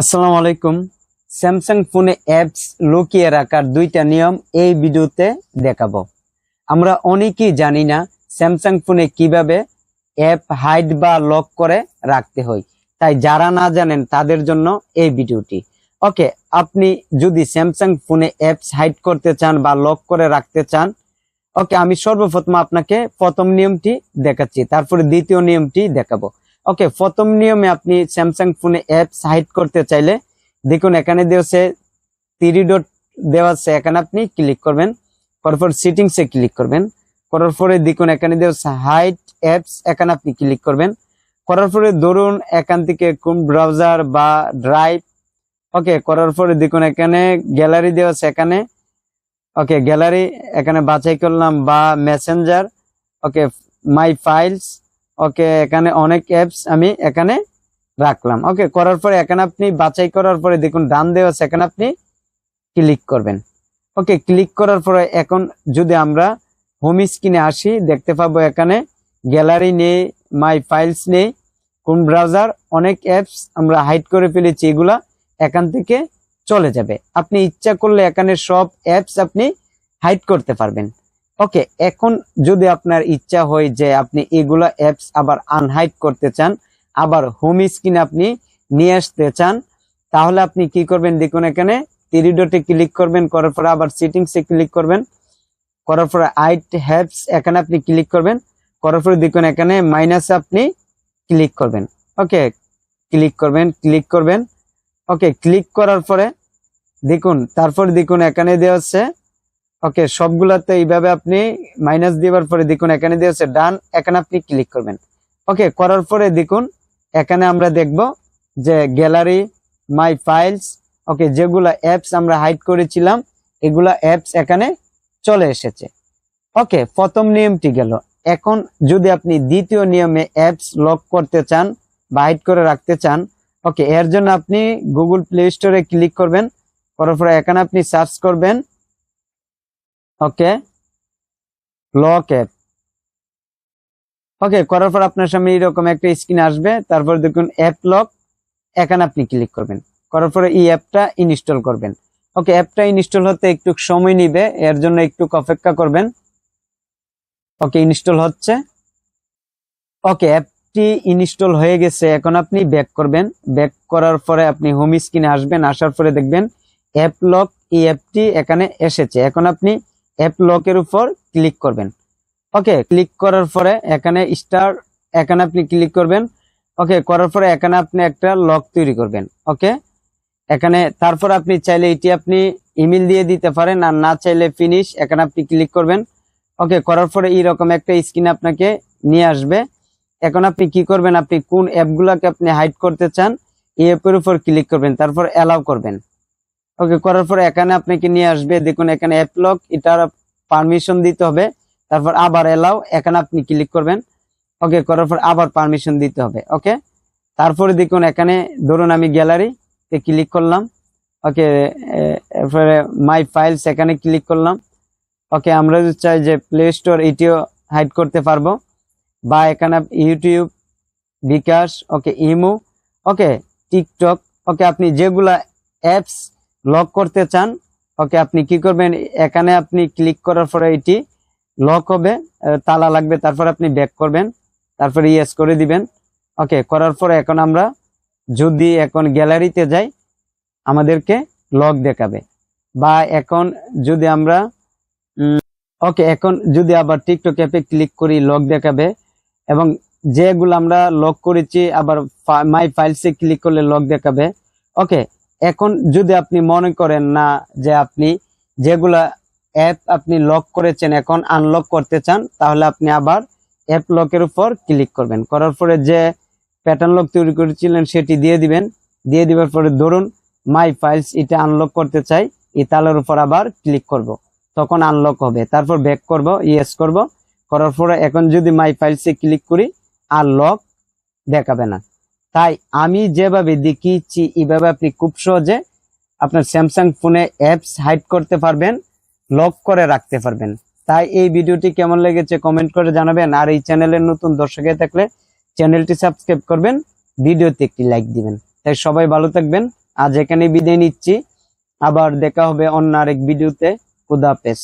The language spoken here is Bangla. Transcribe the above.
আসসালামু আলাইকুম। স্যামসাং ফোনে অ্যাপস লুকিয়ে রাখার দুইটা নিয়ম এই ভিডিওতে দেখাবো। আমরা অনেকেই জানি না স্যামসাং ফোনে কীভাবে অ্যাপ হাইড বা লক করে রাখতে হয়। তাই যারা না জানেন তাদের জন্য এই ভিডিওটি। ওকে, আপনি যদি স্যামসাং ফোনে অ্যাপস হাইড করতে চান বা লক করে রাখতে চান, ওকে, আমি সর্বপ্রথম আপনাকে প্রথম নিয়মটি দেখাচ্ছি, তারপরে দ্বিতীয় নিয়মটি দেখাবো। ওকে প্রথম নিয়মে আপনি স্যামসাং ফোনে অ্যাপস হাইড করতে চাইলে দেখুন, এখানে দেওয়া থ্রি ডট দেওয়া আছে এখানে আপনি ক্লিক করবেন। করার পর সেটিংসে ক্লিক করবেন। করার পরে দেখুন, এখানে দেওয়া হাইড অ্যাপস এখানে আপনি ক্লিক করবেন। করার পরে ধরুন, এখান থেকে কোন ব্রাউজার বা ড্রাইভ ওকে করার পরে দেখুন, এখানে গ্যালারি দেওয়া আছে এখানে। ওকে গ্যালারি এখানে বাছাই করলাম বা মেসেঞ্জার ওকে মাই ফাইলস ওকে, এখানে অনেক অ্যাপস আমি এখানে রাখলাম। ওকে, করার পরে এখানে আপনি বাছাই করার পরে দেখুন, ডান দেওয়া আছে, এখানে আপনি ক্লিক করবেন। ওকে ক্লিক করার পরে এখন যদি আমরা হোম স্ক্রিনে আসি, দেখতে পাবো এখানে গ্যালারি নেই মাই ফাইলস নেই, কোন ব্রাউজার অনেক অ্যাপস আমরা হাইড করে ফেলেছি, এগুলা এখান থেকে চলে যাবে। আপনি ইচ্ছা করলে এখানে সব অ্যাপস আপনি হাইড করতে পারবেন। ওকে এখন যদি আপনার ইচ্ছা হয় যে আপনি এগুলা অ্যাপস আবার আনহাইড করতে চান, আবার হোম স্ক্রিন আপনি নিয়ে আসতে চান, তাহলে আপনি কি করবেন? দেখুন এখানে থ্রি ডটে ক্লিক করবেন, করার পরে আবার সেটিংসে ক্লিক করবেন, করার পরে আইট হ্যাপস এখানে আপনি ক্লিক করবেন, করার পরে দেখুন এখানে মাইনাসে আপনি ক্লিক করবেন। ওকে ক্লিক করবেন ক্লিক করবেন। ওকে ক্লিক করার পরে দেখুন, তারপর দেখুন এখানে দেওয়া আছে ওকে সবগুলাতে এইভাবে আপনি মাইনাস দেওয়ার পরে দেখুন, এখানে দিয়ে আছে ডান এখানে আপনি ক্লিক করবেন। ওকে করার পরে দেখুন, এখানে আমরা দেখব যে গ্যালারি মাই ফাইলস ওকে যেগুলা অ্যাপস আমরা হাইড করেছিলাম, এগুলা অ্যাপস এখানে চলে এসেছে। ওকে প্রথম নিয়মটি গেল। এখন যদি আপনি দ্বিতীয় নিয়মে অ্যাপস লক করতে চান বা হাইড করে রাখতে চান ওকে এর জন্য আপনি গুগল প্লে স্টোরে ক্লিক করবেন, করার পরে এখানে আপনি সার্চ করবেন ওকে লক অ্যাপ ওকে করার পর আপনার সামনে এরকম একটা স্ক্রিন আসবে। তারপর দেখুন অ্যাপ লক এখানে আপনি ক্লিক করবেন। করার পরে এই অ্যাপটা ইনস্টল করবেন। ওকে অ্যাপটা ইনস্টল হতে একটু সময় নিবে। এর জন্য একটু অপেক্ষা করবেন। ওকে ইনস্টল হচ্ছে। ওকে অ্যাপটি ইনস্টল হয়ে গেছে। এখন আপনি ব্যাক করবেন। ব্যাক করার পরে আপনি হোম স্ক্রিনে আসবেন। আসার পরে দেখবেন অ্যাপ লক এই অ্যাপটি এখানে এসেছে। এখন আপনি অ্যাপ লকের উপর ক্লিক করবেন। ওকে ক্লিক করার পরে এখানে স্টার এখানে আপনি ক্লিক করবেন। ওকে করার পরে এখানে আপনি একটা লক তৈরি করবেন। ওকে এখানে তারপর আপনি চাইলে এটি আপনি ইমেল দিয়ে দিতে পারেন আর না চাইলে ফিনিশ এখানে আপনি ক্লিক করবেন। ওকে করার পরে এইরকম একটা স্ক্রিন আপনাকে নিয়ে আসবে। এখন আপনি কি করবেন? আপনি কোন অ্যাপগুলোকে আপনি হাইড করতে চান, এই অ্যাপের উপর ক্লিক করবেন, তারপর অ্যালাউ করবেন। ওকে করার পরে এখানে আপনাকে নিয়ে আসবে, দেখুন এখানে অ্যাপলক এটার পারমিশন দিতে হবে। তারপর আবার এলাও এখানে আপনি ক্লিক করবেন। ওকে করার পর আবার পারমিশন দিতে হবে ওকে তারপরে দেখুন এখানে, ধরুন আমি গ্যালারি তে ক্লিক করলাম। ওকে এরপরে মাই ফাইলস এখানে ক্লিক করলাম। ওকে আমরা যদি চাই যে প্লে স্টোর এটিও হাইড করতে পারব, বা এখানে YouTube bKash okay imo okay TikTok okay আপনি যেগুলা অ্যাপস লক করতে চান, ওকে, আপনি কি করবেন? এখানে আপনি ক্লিক করার পরে এটি লক হবে তালা লাগবে, তারপর আপনি ব্যাক করবেন, তারপরে ইয়েস করে দিবেন। ওকে, করার পরে এখন আমরা যদি এখন গ্যালারিতে যাই, আমাদেরকে লক দেখাবে। বা এখন যদি আমরা ওকে, এখন যদি আবার টিকটক অ্যাপে ক্লিক করি লক দেখাবে, এবং যেগুলো আমরা লক করেছি, আবার মাই ফাইলসে ক্লিক করলে লক দেখাবে, ওকে এখন যদি আপনি মনে করেন না যে আপনি যেগুলা অ্যাপ আপনি লক করেছেন, এখন আনলক করতে চান, তাহলে আপনি আবার অ্যাপ লকের উপর ক্লিক করবেন। করার পরে যে প্যাটার্ন লক তৈরি করেছিলেন, সেটি দিয়ে দিবেন। দিয়ে দিবার পরে ধরুন মাই ফাইলস এটা আনলক করতে চাই, এই তালের উপর আবার ক্লিক করব। তখন আনলক হবে। তারপর ব্যাক করব ইয়েস করব। করার পরে এখন যদি মাই ফাইলসে ক্লিক করি, আর লক দেখাবে না। তাই আমি যেভাবে দেখিয়েছি, এভাবে আপনি খুব সহজে আপনার স্যামসাং ফোনে অ্যাপস হাইড করতে পারবেন লক করে রাখতে পারবেন। তাই এই ভিডিওটি কেমন লেগেছে কমেন্ট করে জানাবেন, আর এই চ্যানেলের নতুন দর্শকে থাকলে চ্যানেলটি সাবস্ক্রাইব করবেন, ভিডিওতে একটি লাইক দিবেন। তাই সবাই ভালো থাকবেন, আজ এখানে বিদায় নিচ্ছি, আবার দেখা হবে অন্য আরেক ভিডিওতে। খুদা হাফেজ।